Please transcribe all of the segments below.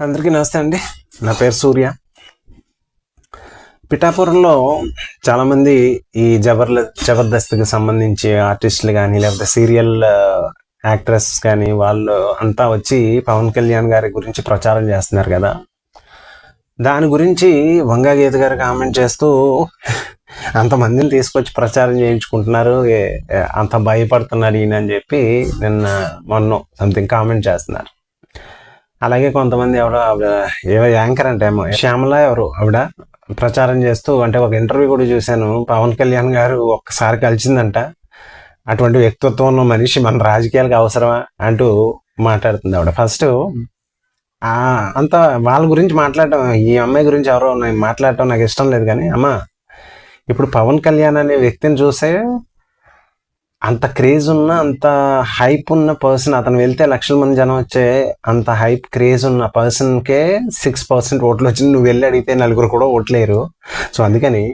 అందరికీ నమస్తే అండి. నా పేరు సూర్య. పిఠాపురంలో చాలామంది ఈ జబర్ల జబర్దస్త్కి సంబంధించి ఆర్టిస్టులు కానీ లేకపోతే సీరియల్ యాక్ట్రెస్ కానీ వాళ్ళు అంతా వచ్చి పవన్ కళ్యాణ్ గారి గురించి ప్రచారం చేస్తున్నారు కదా. దాని గురించి వంగా గీత గారు కామెంట్ చేస్తూ అంతమందిని తీసుకొచ్చి ప్రచారం చేయించుకుంటున్నారు. అంత భయపడుతున్నాడు ఈయన అని చెప్పి నిన్న మొన్న సంథింగ్ కామెంట్ చేస్తున్నారు. అలాగే కొంతమంది ఎవరో ఆవిడ ఏవో యాంకర్ అంటే ఏమో శ్యామల ఎవరు ఆవిడ ప్రచారం చేస్తూ అంటే ఒక ఇంటర్వ్యూ కూడా చూశాను. పవన్ కళ్యాణ్ గారు ఒక్కసారి కలిసిందంట. అటువంటి వ్యక్తిత్వం ఉన్న మనిషి మన రాజకీయాలకు అవసరమా అంటూ మాట్లాడుతుంది ఆవిడ. ఫస్ట్ అంత వాళ్ళ గురించి మాట్లాడటం ఈ అమ్మాయి గురించి ఎవరో మాట్లాడటం నాకు ఇష్టం లేదు కానీ అమ్మ ఇప్పుడు పవన్ కళ్యాణ్ అనే వ్యక్తిని చూసే అంత క్రేజ్ ఉన్న అంత హైప్ ఉన్న పర్సన్ అతను వెళ్తే లక్షల మంది జనం వచ్చే అంత హైప్ క్రేజ్ ఉన్న పర్సన్కే సిక్స్ పర్సెంట్ ఓట్లు వచ్చి నువ్వు వెళ్ళి అడిగితే నలుగురు కూడా ఓట్లేరు. సో అందుకని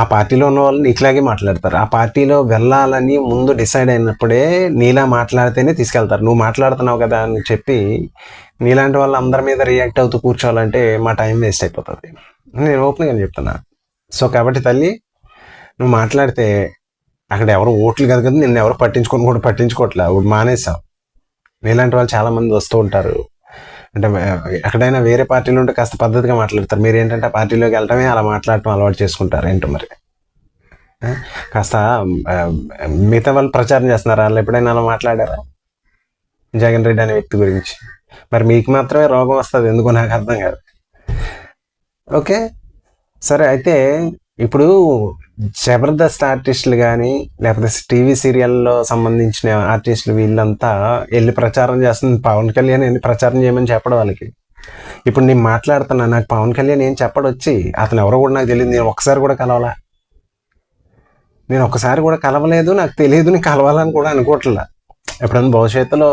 ఆ పార్టీలో ఉన్న వాళ్ళు నీకులాగే మాట్లాడతారు. ఆ పార్టీలో వెళ్ళాలని ముందు డిసైడ్ అయినప్పుడే నీలా మాట్లాడితేనే తీసుకెళ్తారు. నువ్వు మాట్లాడుతున్నావు కదా అని చెప్పి నీలాంటి వాళ్ళు అందరి మీద రియాక్ట్ అవుతూ కూర్చోవాలంటే మా టైం వేస్ట్ అయిపోతుంది. నేను ఓపెన్గా చెప్తున్నా. సో కాబట్టి తల్లి నువ్వు మాట్లాడితే అక్కడ ఎవరు ఓట్లు కదా కదా నిన్ను ఎవరు పట్టించుకొని కూడా పట్టించుకోవట్లే. మానేసావు మీలాంటి వాళ్ళు చాలామంది వస్తూ ఉంటారు. అంటే ఎక్కడైనా వేరే పార్టీలో ఉంటే కాస్త పద్ధతిగా మాట్లాడతారు. మీరు ఏంటంటే ఆ పార్టీలోకి వెళ్ళటమే అలా మాట్లాడటం అలవాటు చేసుకుంటారు. ఏంటో మరి? కాస్త మిగతా వాళ్ళు ప్రచారం చేస్తున్నారు? వాళ్ళు ఎప్పుడైనా అలా మాట్లాడారా? జగన్ రెడ్డి అనే వ్యక్తి గురించి. మరి మీకు మాత్రమే రోగం వస్తుంది. ఎందుకో నాకు అర్థం కాదు. ఓకే? సరే అయితే ఇప్పుడు జబర్దస్త్ ఆర్టిస్టులు కానీ లేకపోతే టీవీ సీరియల్లో సంబంధించిన ఆర్టిస్టులు వీళ్ళంతా వెళ్ళి ప్రచారం చేస్తుంది పవన్ కళ్యాణ్ వెళ్ళి ప్రచారం చేయమని చెప్పడం వాళ్ళకి. ఇప్పుడు నేను మాట్లాడుతున్నా నాకు పవన్ కళ్యాణ్ ఏం చెప్పడు వచ్చి అతను ఎవరో కూడా నాకు తెలియదు నేను ఒకసారి కూడా కలవాలా. నేను ఒక్కసారి కూడా కలవలేదు నాకు తెలియదు నేను కలవాలని కూడా అనుకోవట్లా. ఎప్పుడన్నా భవిష్యత్తులో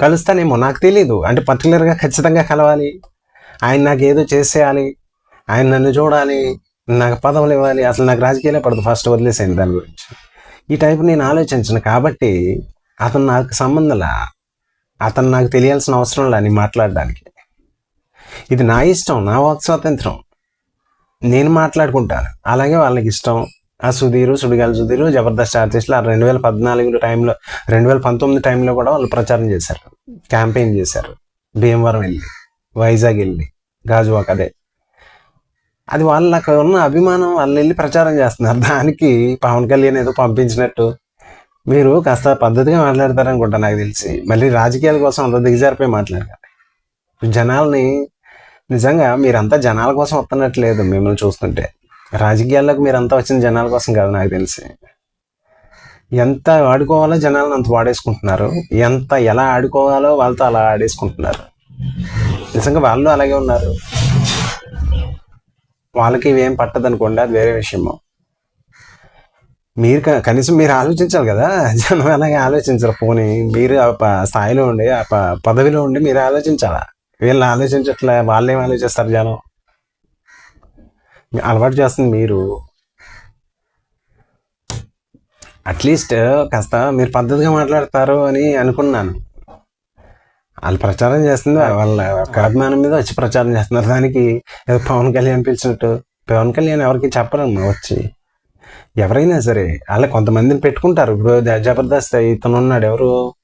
కలుస్తానేమో నాకు తెలియదు అంటే పర్టికులర్గా ఖచ్చితంగా కలవాలి. ఆయన నాకు ఏదో చేసేయాలి. ఆయన నన్ను చూడాలి నాకు పదవులు ఇవ్వాలి అసలు నాకు రాజకీయాలే పడదు. ఫస్ట్ వదిలేసేయండి దాని గురించి. ఈ టైపు నేను ఆలోచించను. కాబట్టి అతను నాకు సంబంధంలా అతను నాకు తెలియాల్సిన అవసరం లేని నేను మాట్లాడడానికి. ఇది నా ఇష్టం నా వాక్ స్వాతంత్రం. నేను మాట్లాడుకుంటాను. అలాగే వాళ్ళకి ఇష్టం. ఆ సుధీరు సుడిగాలి సుధీరు జబర్దస్త్ ఆర్టిస్టులు ఆ రెండు వేల పద్నాలుగు టైంలో రెండు వేల పంతొమ్మిది టైంలో కూడా వాళ్ళు ప్రచారం చేశారు. క్యాంపెయిన్ చేశారు. భీమవరం వెళ్ళి వైజాగ్ వెళ్ళి గాజువాక్ అదే. అది వాళ్ళకి ఉన్న అభిమానం వాళ్ళు వెళ్ళి ప్రచారం చేస్తున్నారు. దానికి పవన్ కళ్యాణ్ ఏదో పంపించినట్టు. మీరు కాస్త పద్ధతిగా మాట్లాడతారనుకుంటా నాకు తెలిసి. మళ్ళీ రాజకీయాల కోసం అంత దిగజారిపోయి మాట్లాడారు జనాల్ని నిజంగా మీరంతా జనాల కోసం వస్తున్నట్లేదు మిమ్మల్ని చూస్తుంటే. రాజకీయాల్లోకి మీరంతా వచ్చిన జనాల కోసం కాదు నాకు తెలిసి. ఎంత ఆడుకోవాలో జనాలను అంత వాడేసుకుంటున్నారు. ఎంత ఎలా ఆడుకోవాలో వాళ్ళతో అలా ఆడేసుకుంటున్నారు. నిజంగా వాళ్ళు అలాగే ఉన్నారు. వాళ్ళకి ఇవేం పట్టదు అనుకోండి అది వేరే విషయము. మీరు క- కనీసం మీరు ఆలోచించాలి కదా జనం అలాగే ఆలోచించరు. పోనీ మీరు ఆ ప- స్థాయిలో ఉండి ఆ ప- పదవిలో ఉండి మీరు ఆలోచించాలా? వీళ్ళు ఆలోచించట్లే వాళ్ళేం ఆలోచిస్తారు జనం? అలవాటు చేస్తుంది మీరు. అట్లీస్ట్ కాస్త మీరు పద్ధతిగా మాట్లాడతారు అని అనుకున్నాను. వాళ్ళు ప్రచారం చేస్తుంది వాళ్ళ యొక్క అభిమానం మీద వచ్చి ప్రచారం చేస్తున్నారు. దానికి ఏదో పవన్ కళ్యాణ్ పిలిచినట్టు. పవన్ కళ్యాణ్ ఎవరికి చెప్పరమ్మా వచ్చి. ఎవరైనా సరే అలా కొంతమందిని పెట్టుకుంటారు. ఇప్పుడు జబర్దస్త్ ఇతను ఉన్నాడు ఎవరు?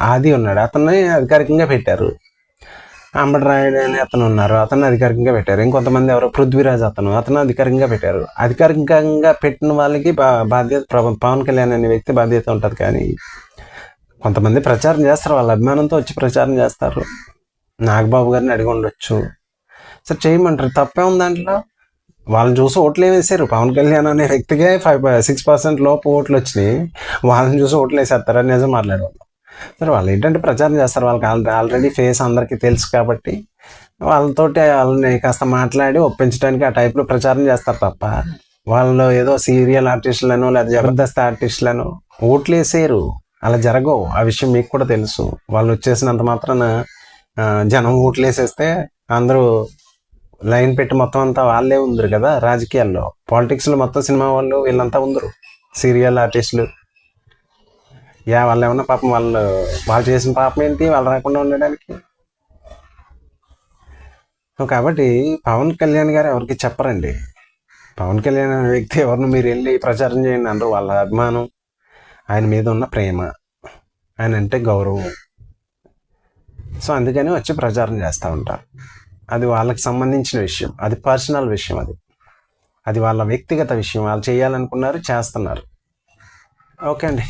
ఆది ఉన్నాడు. అతన్ని అధికారికంగా పెట్టారు. అంబడరాయుడు అని అతను ఉన్నారు. అతన్ని అధికారికంగా పెట్టారు. ఇంకొంతమంది ఎవరు? పృథ్వీరాజ్ అతను. అతను అధికారికంగా పెట్టారు. అధికారికంగా పెట్టిన వాళ్ళకి బా- బాధ్యత పవన్ కళ్యాణ్ అనే వ్యక్తి బాధ్యత ఉంటుంది కానీ కొంతమంది ప్రచారం చేస్తారు వాళ్ళ అభిమానంతో వచ్చి ప్రచారం చేస్తారు. నాగబాబు గారిని అడిగి ఉండొచ్చు. సరే చేయమంటారు. తప్పే ఉంది దాంట్లో. వాళ్ళని చూసి ఓట్లు వేసారు. పవన్ కళ్యాణ్ అనే వ్యక్తికే ఫైవ్ సిక్స్ పర్సెంట్ లోపు ఓట్లు వచ్చినాయి. వాళ్ళని చూసి ఓట్లు వేసేస్తారు? అని నిజం మాట్లాడేవాళ్ళు సరే వాళ్ళు ఏంటంటే ప్రచారం చేస్తారు. వాళ్ళకి ఆల్రెడీ ఫేస్ అందరికీ తెలుసు కాబట్టి వాళ్ళతోటి వాళ్ళని కాస్త మాట్లాడి ఒప్పించడానికి ఆ టైప్లో ప్రచారం చేస్తారు తప్ప వాళ్ళు ఏదో సీరియల్ ఆర్టిస్టులను లేదా జబర్దస్త్ ఆర్టిస్టులను ఓట్లు వేసేయరు అలా జరగవు. ఆ విషయం మీకు కూడా తెలుసు. వాళ్ళు వచ్చేసినంత మాత్రాన జనం ఓట్లేసేస్తే అందరూ లైన్ పెట్టి మొత్తం అంతా వాళ్ళే ఉందరు కదా రాజకీయాల్లో. పాలిటిక్స్లో మొత్తం సినిమా వాళ్ళు వీళ్ళంతా ఉందరు. సీరియల్ ఆర్టిస్టులు. యా వాళ్ళు ఏమన్నా పాపం వాళ్ళు వాళ్ళు చేసిన పాపం ఏంటి? వాళ్ళు రాకుండా ఉండడానికి. కాబట్టి పవన్ కళ్యాణ్ గారు ఎవరికి చెప్పరండి. పవన్ కళ్యాణ్ అనే వ్యక్తి ఎవరిని మీరు వెళ్ళి ప్రచారం చేయండి అందరూ వాళ్ళ అభిమానం. ఆయన మీద ఉన్న ప్రేమ. ఆయన అంటే గౌరవం. సో అందుకని వచ్చి ప్రచారం చేస్తూ ఉంటారు. అది వాళ్ళకి సంబంధించిన విషయం. అది పర్సనల్ విషయం అది. అది వాళ్ళ వ్యక్తిగత విషయం. వాళ్ళు చేయాలనుకున్నారు చేస్తున్నారు. ఓకే అండి.